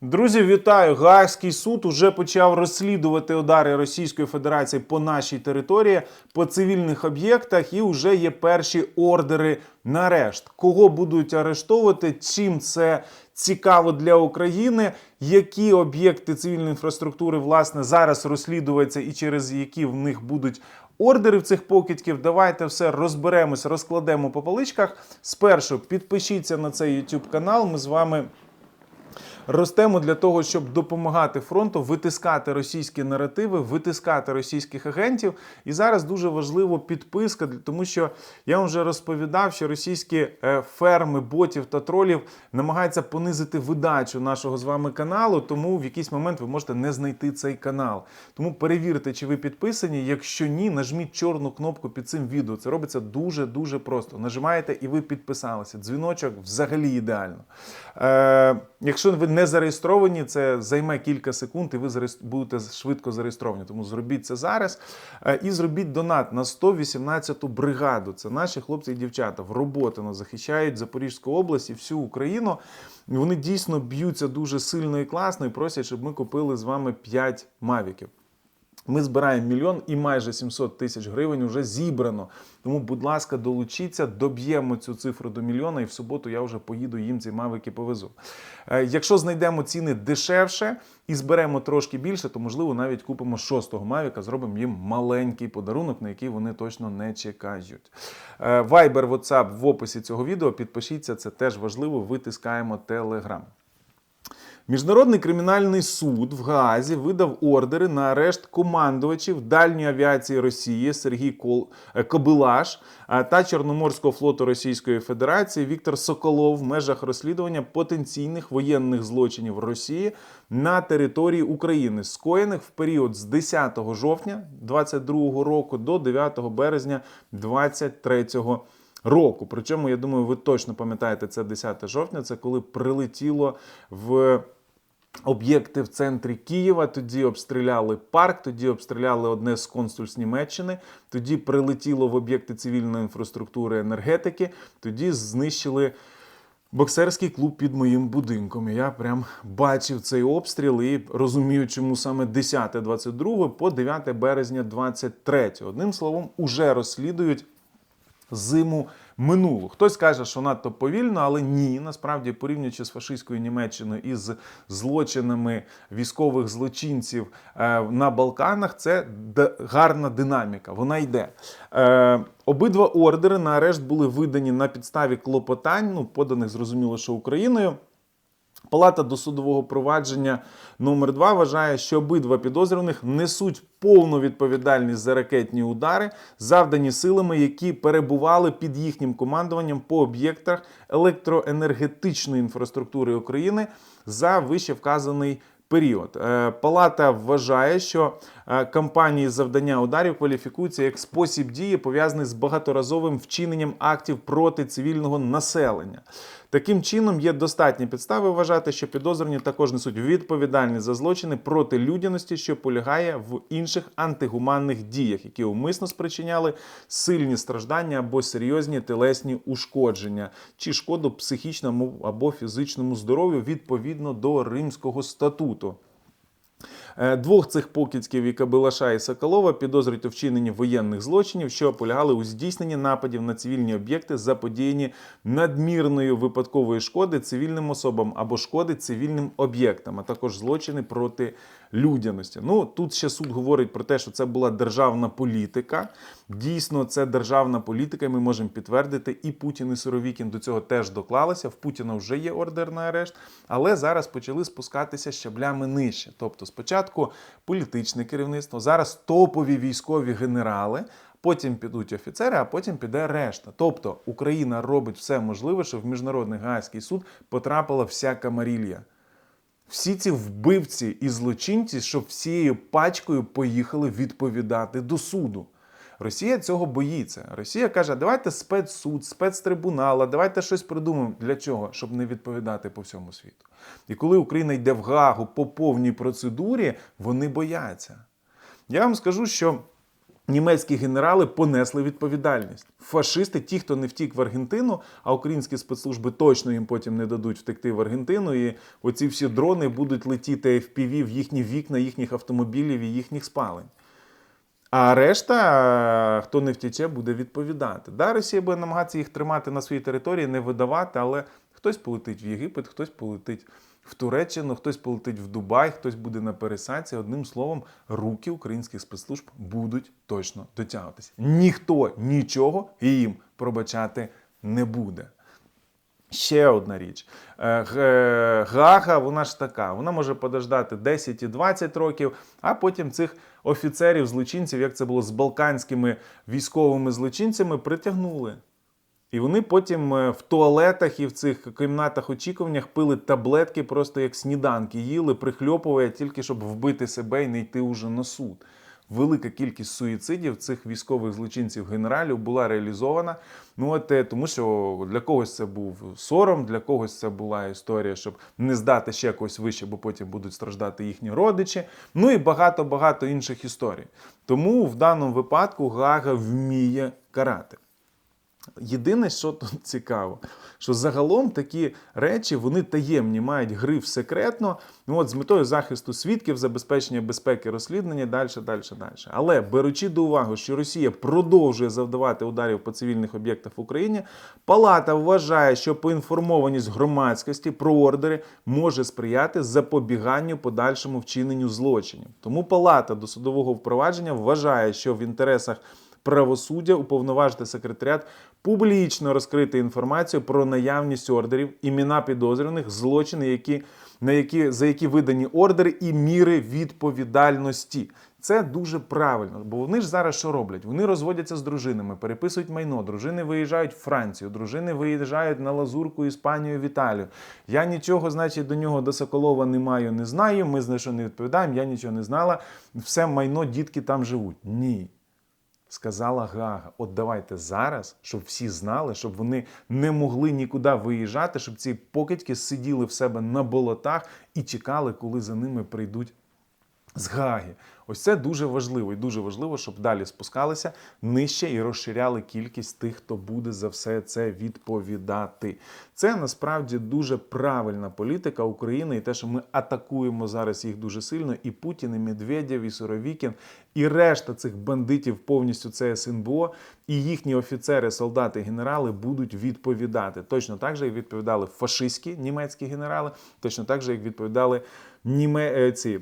Друзі, вітаю! Гаазький суд уже почав розслідувати удари Російської Федерації по нашій території, по цивільних об'єктах, і вже є перші ордери на арешт. Кого будуть арештовувати? Чим це цікаво для України? Які об'єкти цивільної інфраструктури власне зараз розслідуються і через які в них будуть ордери в цих покидьків? Давайте все розберемось, розкладемо по поличках. Спершу підпишіться на цей YouTube канал. Ми з вами. Ростемо для того, щоб допомагати фронту витискати російські наративи, витискати російських агентів. І зараз дуже важливо підписка, тому що я вам вже розповідав, що російські е, ферми ботів та тролів намагаються понизити видачу нашого з вами каналу. Тому в якийсь момент ви можете не знайти цей канал. Тому перевірте, чи ви підписані. Якщо ні, нажміть чорну кнопку під цим відео. Це робиться дуже дуже просто. Нажимаєте і ви підписалися. Дзвіночок взагалі ідеально. Е, якщо ви не зареєстровані, це займе кілька секунд, і ви будете швидко зареєстровані. Тому зробіть це зараз. Е, і зробіть донат на 118-ту бригаду. Це наші хлопці і дівчата в Роботино захищають Запорізьку область і всю Україну. Вони дійсно б'ються дуже сильно і класно і просять, щоб ми купили з вами 5 мавіків. Ми збираємо мільйон і майже 700 тисяч гривень вже зібрано. Тому, будь ласка, долучіться, доб'ємо цю цифру до мільйона, і в суботу я вже поїду їм ці мавики повезу. Е, Якщо знайдемо ціни дешевше і зберемо трошки більше, то можливо навіть купимо шостого мавіка, зробимо їм маленький подарунок, на який вони точно не чекають. Е, Viber, WhatsApp в описі цього відео. Підпишіться, це теж важливо. Витискаємо Telegram. Міжнародний кримінальний суд в Гаазі видав ордери на арешт командувачів дальньої авіації Росії Сергій Кол... е, Кобилаш та Чорноморського флоту Російської Федерації Віктор Соколов в межах розслідування потенційних воєнних злочинів Росії на території України, скоєних в період з 10 жовтня 2022 року до 9 березня 2023 року року. Причому, я думаю, ви точно пам'ятаєте, це 10 жовтня, це коли прилетіло в. Об'єкти в центрі Києва тоді обстріляли парк, тоді обстріляли одне з консульств Німеччини, тоді прилетіло в об'єкти цивільної інфраструктури енергетики, тоді знищили боксерський клуб під моїм будинком. Я прям бачив цей обстріл і розумію, чому саме 10-22 по 9 березня 23. Одним словом, уже розслідують зиму минулу. Хтось каже, що надто повільно, але ні. Насправді, порівнюючи з фашистською Німеччиною і з злочинами військових злочинців е, на Балканах, це гарна динаміка. Вона йде. Е, обидва ордери на арешт були видані на підставі клопотань, ну поданих зрозуміло, що Україною. Палата досудового провадження номер 2 вважає, що обидва підозрюваних несуть повну відповідальність за ракетні удари, завдані силами, які перебували під їхнім командуванням по об'єктах електроенергетичної інфраструктури України за вище вказаний період. Е, Палата вважає, що е, кампанії завдання ударів кваліфікуються як спосіб дії, пов'язаний з багаторазовим вчиненням актів проти цивільного населення. Таким чином, є достатні підстави вважати, що підозрювані також несуть відповідальність за злочини проти людяності, що полягає в інших антигуманних діях, які умисно спричиняли сильні страждання або серйозні телесні ушкодження, чи шкоду психічному або фізичному здоров'ю відповідно до Римського статуту. Е, Двох цих покидьків і Кабилаша і Соколова підозрюють у вчиненні воєнних злочинів, що полягали у здійсненні нападів на цивільні об'єкти, заподіяні надмірною випадкової шкоди цивільним особам або шкоди цивільним об'єктам, а також злочини проти людяності. Ну тут ще суд говорить про те, що це була державна політика. Дійсно, це державна політика. Ми можемо підтвердити. І Путін, і Суровікін до цього теж доклалися. В Путіна вже є ордер на арешт, але зараз почали спускатися щаблями нижче. Тобто, спочатку політичне керівництво, зараз топові військові генерали. Потім підуть офіцери, а потім піде решта. Тобто Україна робить все можливе, щоб в міжнародний гаазький суд потрапила вся камарілья. Всі ці вбивці і злочинці, щоб всією пачкою поїхали відповідати до суду. Росія цього боїться. Росія каже: давайте спецсуд, спецтрибунал, а давайте щось придумаємо. Для чого? Щоб не відповідати по всьому світу. І коли Україна йде в Гагу по повній процедурі, вони бояться. Я вам скажу, що Німецькі генерали понесли відповідальність. Фашисти, ті, хто не втік в Аргентину, а українські спецслужби точно їм потім не дадуть втекти в Аргентину. І оці всі дрони будуть летіти FPV в їхні вікна, їхніх автомобілів і їхніх спалень. А решта, хто не втече, буде відповідати. Да, Росія буде намагатися їх тримати на своїй території, не видавати, але хтось полетить в Єгипет, хтось полетить в Туреччину, хтось полетить в Дубай, хтось буде на пересадці. Одним словом, руки українських спецслужб будуть точно дотягуватися. Ніхто нічого їм пробачати не буде. Ще одна річ. Е, Гага, вона ж така, вона може подождати 10 і 20 років, а потім цих офіцерів, злочинців, як це було з балканськими військовими злочинцями, притягнули. І вони потім е, в туалетах і в цих кімнатах очікуваннях пили таблетки, просто як сніданки, їли, прихльопує, тільки щоб вбити себе і не йти уже на суд. Велика кількість суїцидів цих військових злочинців генералів була реалізована. Ну от е, тому, що для когось це був сором, для когось це була історія, щоб не здати ще когось вище, бо потім будуть страждати їхні родичі. Ну і багато багато інших історій. Тому в даному випадку Гага вміє карати. Єдине, що тут цікаво, що загалом такі речі вони таємні, мають гриф секретно, ну от з метою захисту свідків, забезпечення безпеки розслідування, далі, далі, далі. Але беручи до уваги, що Росія продовжує завдавати ударів по цивільних об'єктах в Україні, Палата вважає, що поінформованість громадськості про ордери може сприяти запобіганню подальшому вчиненню злочинів. Тому Палата досудового впровадження вважає, що в інтересах правосуддя уповноважити секретаріат публічно розкрити інформацію про наявність ордерів, імена підозрюваних, злочини, які, на які, за які видані ордери і міри відповідальності. Це дуже правильно, бо вони ж зараз що роблять? Вони розводяться з дружинами, переписують майно. Дружини виїжджають в Францію, дружини виїжджають на Лазурку, Іспанію, в Італію. Я нічого, значить, до нього до Соколова не маю, не знаю. Ми за що не відповідаємо, я нічого не знала. Все майно, дітки там живуть. Ні. Сказала Гага, от давайте зараз, щоб всі знали, щоб вони не могли нікуди виїжджати, щоб ці покидьки сиділи в себе на болотах і чекали, коли за ними прийдуть з Гаги. Ось це дуже важливо і дуже важливо, щоб далі спускалися нижче і розширяли кількість тих, хто буде за все це відповідати. Це насправді дуже правильна політика України, і те, що ми атакуємо зараз їх дуже сильно, і Путін, і Медведєв, і Суровікін, і решта цих бандитів повністю це СНБО, і їхні офіцери, солдати, генерали будуть відповідати. Точно так же, як відповідали фашистські німецькі генерали, точно так же, як відповідали німе... е, ці.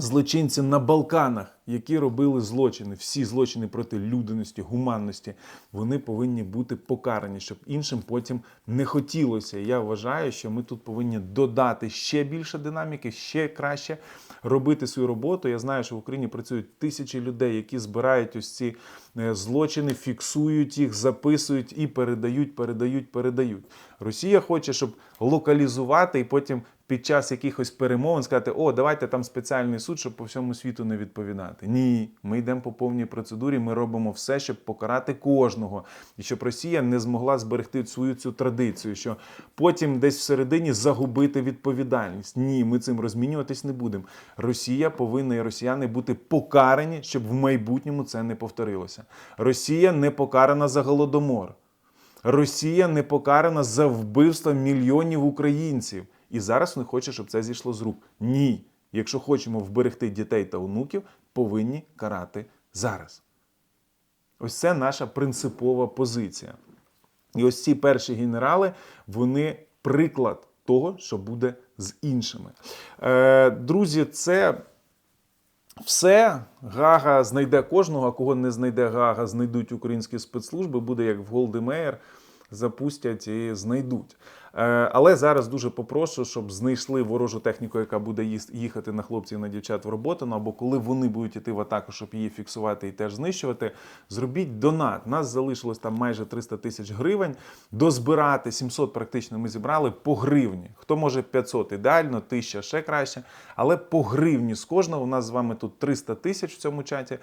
Злочинці на Балканах, які робили злочини, всі злочини проти людяності, гуманності, вони повинні бути покарані, щоб іншим потім не хотілося. Я вважаю, що ми тут повинні додати ще більше динаміки, ще краще робити свою роботу. Я знаю, що в Україні працюють тисячі людей, які збирають ось ці е, злочини, фіксують їх, записують і передають, передають, передають. Росія хоче, щоб локалізувати і потім під час якихось перемовин сказати, о, давайте там спеціальний суд, щоб по всьому світу не відповідати. Ні, ми йдемо по повній процедурі, ми робимо все, щоб покарати кожного, і щоб Росія не змогла зберегти свою цю традицію, що потім десь всередині загубити відповідальність. Ні, ми цим розмінюватись не будемо. Росія повинна і росіяни бути покарані, щоб в майбутньому це не повторилося. Росія не покарана за голодомор. Росія не покарана за вбивство мільйонів українців. І зараз не хоче, щоб це зійшло з рук. Ні. Якщо хочемо вберегти дітей та онуків, повинні карати зараз. Ось це наша принципова позиція. І ось ці перші генерали, вони приклад того, що буде з іншими. Е, друзі, це все. Гага знайде кожного, а кого не знайде Гага, знайдуть українські спецслужби, буде як в Голдемеєр, запустять і знайдуть. Е, Але зараз дуже попрошу, щоб знайшли ворожу техніку, яка буде їхати на хлопців на дівчат в роботу. Ну, або коли вони будуть йти в атаку, щоб її фіксувати і теж знищувати. Зробіть донат. Нас залишилось там майже 300 тисяч гривень. Дозбирати 700 практично ми зібрали по гривні. Хто може 500 ідеально, 1000 ще краще. Але по гривні з кожного у нас з вами тут 300 тисяч в цьому чаті.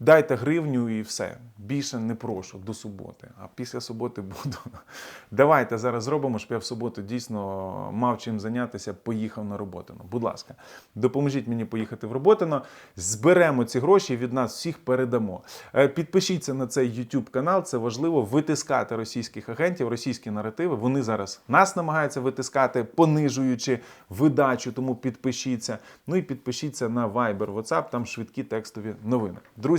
Дайте гривню і все. Більше не прошу до суботи. А після суботи буду. Давайте зараз зробимо, щоб я в суботу дійсно мав чим зайнятися, поїхав на Роботино. Будь ласка, допоможіть мені поїхати в Роботино. Зберемо ці гроші і від нас всіх передамо. Е, Підпишіться на цей YouTube канал. Це важливо витискати російських агентів, російські наративи. Вони зараз нас намагаються витискати, понижуючи видачу. Тому підпишіться. Ну і підпишіться на Viber, WhatsApp, там швидкі текстові новини.